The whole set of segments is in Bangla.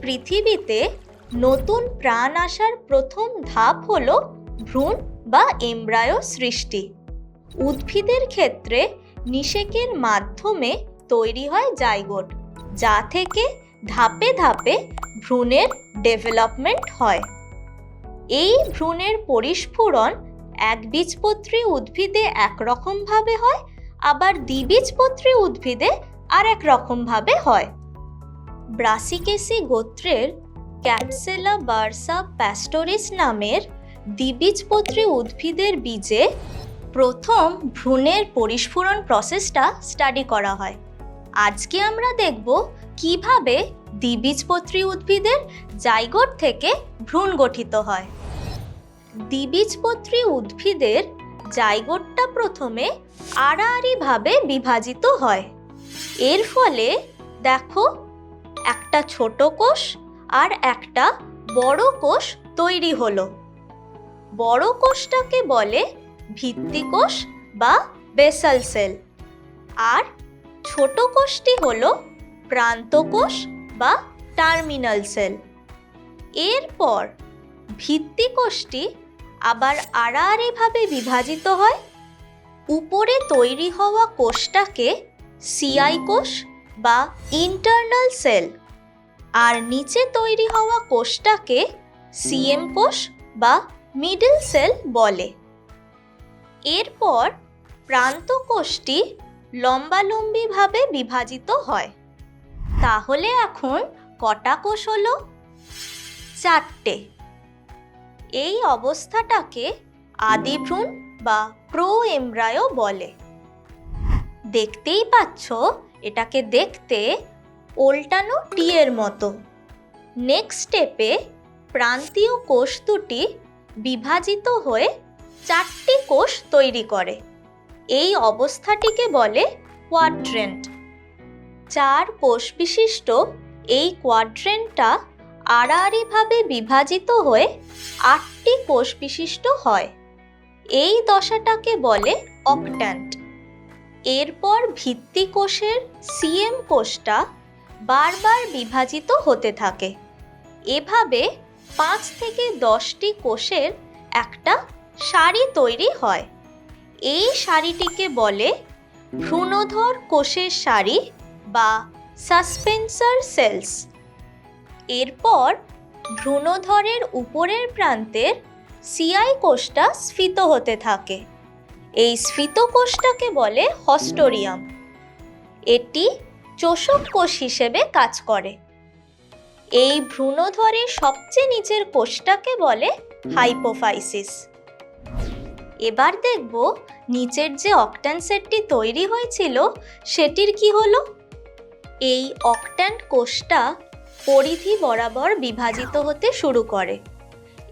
পৃথিবীতে নতুন প্রাণ আসার প্রথম ধাপ হল ভ্রূণ বা এমব্রায়ো সৃষ্টি। উদ্ভিদের ক্ষেত্রে নিষেকের মাধ্যমে তৈরি হয় জাইগোট, যা থেকে ধাপে ধাপে ভ্রূণের ডেভেলপমেন্ট হয়। এই ভ্রূণের পরিস্ফুরণ একবীজপত্রী উদ্ভিদে একরকমভাবে হয়, আবার দ্বিবীজপত্রী উদ্ভিদে আর এক রকমভাবে হয়। ব্রাসিকেসি গোত্রের ক্যাপসেলা বার্সা প্যাস্টোরিস নামের দ্বিবীজপত্রী উদ্ভিদের বীজে প্রথম ভ্রূণের পরিস্ফুরণ প্রসেসটা স্টাডি করা হয়। আজকে আমরা দেখব কীভাবে দ্বিবীজপত্রী উদ্ভিদের জাইগোট থেকে ভ্রূণ গঠিত হয়। দ্বিবীজপত্রী উদ্ভিদের জাইগোটটা প্রথমে আড়াআড়িভাবে বিভাজিত হয়। এর ফলে দেখো একটা ছোট কোষ আর একটা বড় কোষ তৈরি হলো। বড় কোষটাকে বলে ভিত্তিকোষ বা বেসাল সেল। আর ছোট কোষটি হলো প্রান্তকোষ বা টার্মিনাল সেল। এরপর ভিত্তিকোষটি আবার আড়াআড়িভাবে বিভাজিত হয়। উপরে তৈরি হওয়া কোষটাকে সিআই কোষ বা ইন্টারনাল সেল আর নিচে তৈরি হওয়া কোষটাকে সিএম কোষ বা মিডল সেল বলে। এরপর প্রান্ত কোষটি লম্বালম্বিভাবে বিভাজিত হয়। তাহলে এখন কটা কোষ হলো? চারটে। এই অবস্থাটাকে আদিভ্রূণ বা প্রো এমব্রায়ো বলে। দেখতেই পাচ্ছ এটাকে দেখতে ওল্টানো টি এর মতো নেক্সট স্টেপে প্রান্তীয় কোষ দুটি বিভাজিত হয়ে চারটি কোষ তৈরি করে। এই অবস্থাটিকে বলে কোয়াড্রেন্ট চার কোষ বিশিষ্ট এই কোয়াড্রেন্টটা আড়াআড়িভাবে বিভাজিত হয়ে আটটি কোষ বিশিষ্ট হয়। এই দশাটাকে বলে অকট্যান্ট এরপর ভিত্তি কোষের সিএম কোষটা বারবার বিভাজিত হতে থাকে। এভাবে পাঁচ থেকে দশটি কোষের একটা সারি তৈরি হয়। এই সারিটিকে বলে ভ্রূণধর কোষের সারি বা সাসপেন্সার সেলস। এরপর ভ্রূণধরের উপরের প্রান্তের সিআই কোষটা স্ফীত হতে থাকে। এই স্ফীত কোষটাকে বলে হস্টোরিয়াম। এটি চোষক কোষ হিসেবে কাজ করে। এই ভ্রূণধরের সবচেয়ে নিচের কোষটাকে বলে হাইপোফাইসিস। এবার দেখব নিচের যে অক্ট্যান সেটটি তৈরি হয়েছিল, সেটির কি হলো? এই অক্ট্যান্ট কোষটা পরিধি বরাবর বিভাজিত হতে শুরু করে।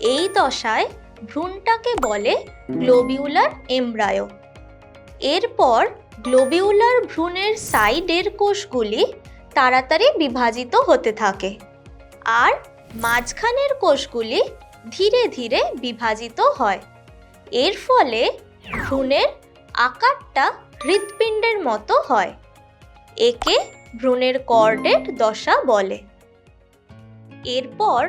এই দশায় ভ্রূণটাকে বলে গ্লোবিউলার এমব্রায়ো এরপর গ্লোবিউলার ভ্রূণের সাইডের কোষগুলি তাড়াতাড়ি বিভাজিত হতে থাকে আর মাঝখানের কোষগুলি ধীরে ধীরে বিভাজিত হয়। এর ফলে ভ্রূণের আকারটা হৃৎপিণ্ডের মতো হয়, একে ভ্রূণের কর্ডেট দশা বলে। এরপর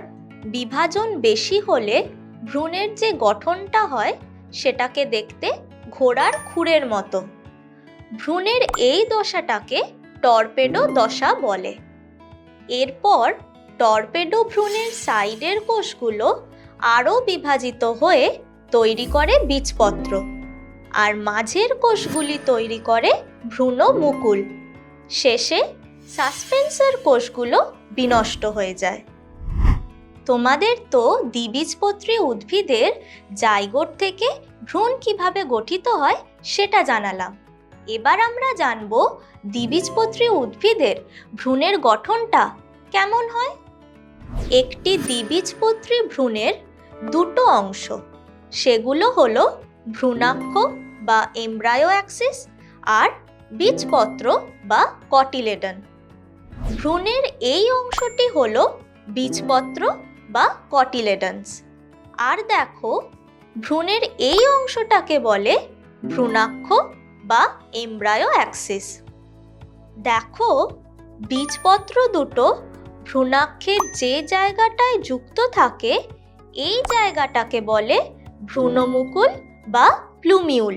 বিভাজন বেশি হলে ভ্রূণের যে গঠনটা হয়, সেটাকে দেখতে ঘোড়ার খুরের মতো। ভ্রূণের এই দশাটাকে টর্পেডো দশা বলে। এরপর টর্পেডো ভ্রূণের সাইডের কোষগুলো আরও বিভাজিত হয়ে তৈরি করে বীজপত্র। আর মাঝের কোষগুলি তৈরি করে ভ্রূণ মুকুল। শেষে সাসপেন্সার কোষগুলো বিনষ্ট হয়ে যায়। তোমাদের তো দ্বিবীজপত্রী উদ্ভিদের জাইগোট থেকে ভ্রূণ কীভাবে গঠিত হয় সেটা জানালাম। এবার আমরা জানব দ্বিবীজপত্রী উদ্ভিদের ভ্রূণের গঠনটা কেমন হয়? একটি দ্বিবীজপত্রী ভ্রূণের দুটো অংশ, সেগুলো হলো ভ্রূণাক্ষ বা এমব্রায়ো অ্যাক্সিস আর বীজপত্র বা কটিলেডন। ভ্রূণের এই অংশটি হলো বীজপত্র বা কটিলেডন্স আর দেখো, ভ্রূণের এই অংশটাকে বলে ভ্রূণাক্ষ বা এমব্রায়ো অ্যাক্সিস। দেখো, বীজপত্র দুটো ভ্রূণাক্ষের যে জায়গাটায় যুক্ত থাকে, এই জায়গাটাকে বলে ভ্রূণমুকুল বা প্লুমিউল,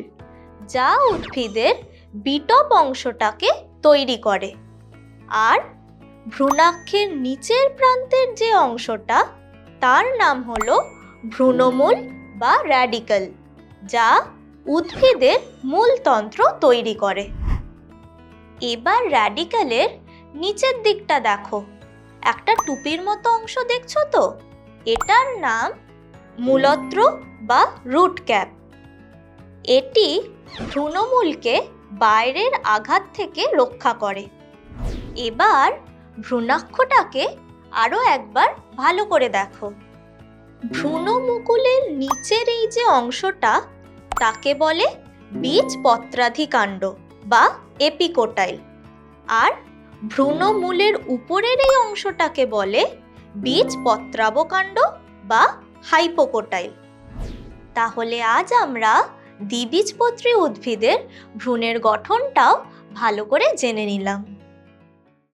যা উদ্ভিদের বিটপ অংশটাকে তৈরি করে। আর ভ্রূণাক্ষের নিচের প্রান্তের যে অংশটা তার নাম হলো ভ্রূণমূল বা র্যাডিক্যাল যা উদ্ভিদের মূলতন্ত্র তৈরি করে। এবার র্যাডিক্যালের নিচের দিকটা দেখো। একটা টুপির মতো অংশ দেখছ তো? এটার নাম মূলত্র বা রুট ক্যাপ এটি ভ্রূণমূলকে বাইরের আঘাত থেকে রক্ষা করে। এবার ভ্রূণাক্ষটাকে আরও একবার ভালো করে দেখো। ভ্রূণমুকুলের নিচের এই যে অংশটা, তাকে বলে বীজ পত্রাধিকাণ্ড বা এপিকোটাইল। আর ভ্রূণমূলের উপরের এই অংশটাকে বলে বীজ পত্রাবকাণ্ড বা হাইপোকোটাইল। তাহলে আজ আমরা দ্বিবীজপত্রী উদ্ভিদের ভ্রূণের গঠনটাও ভালো করে জেনে নিলাম।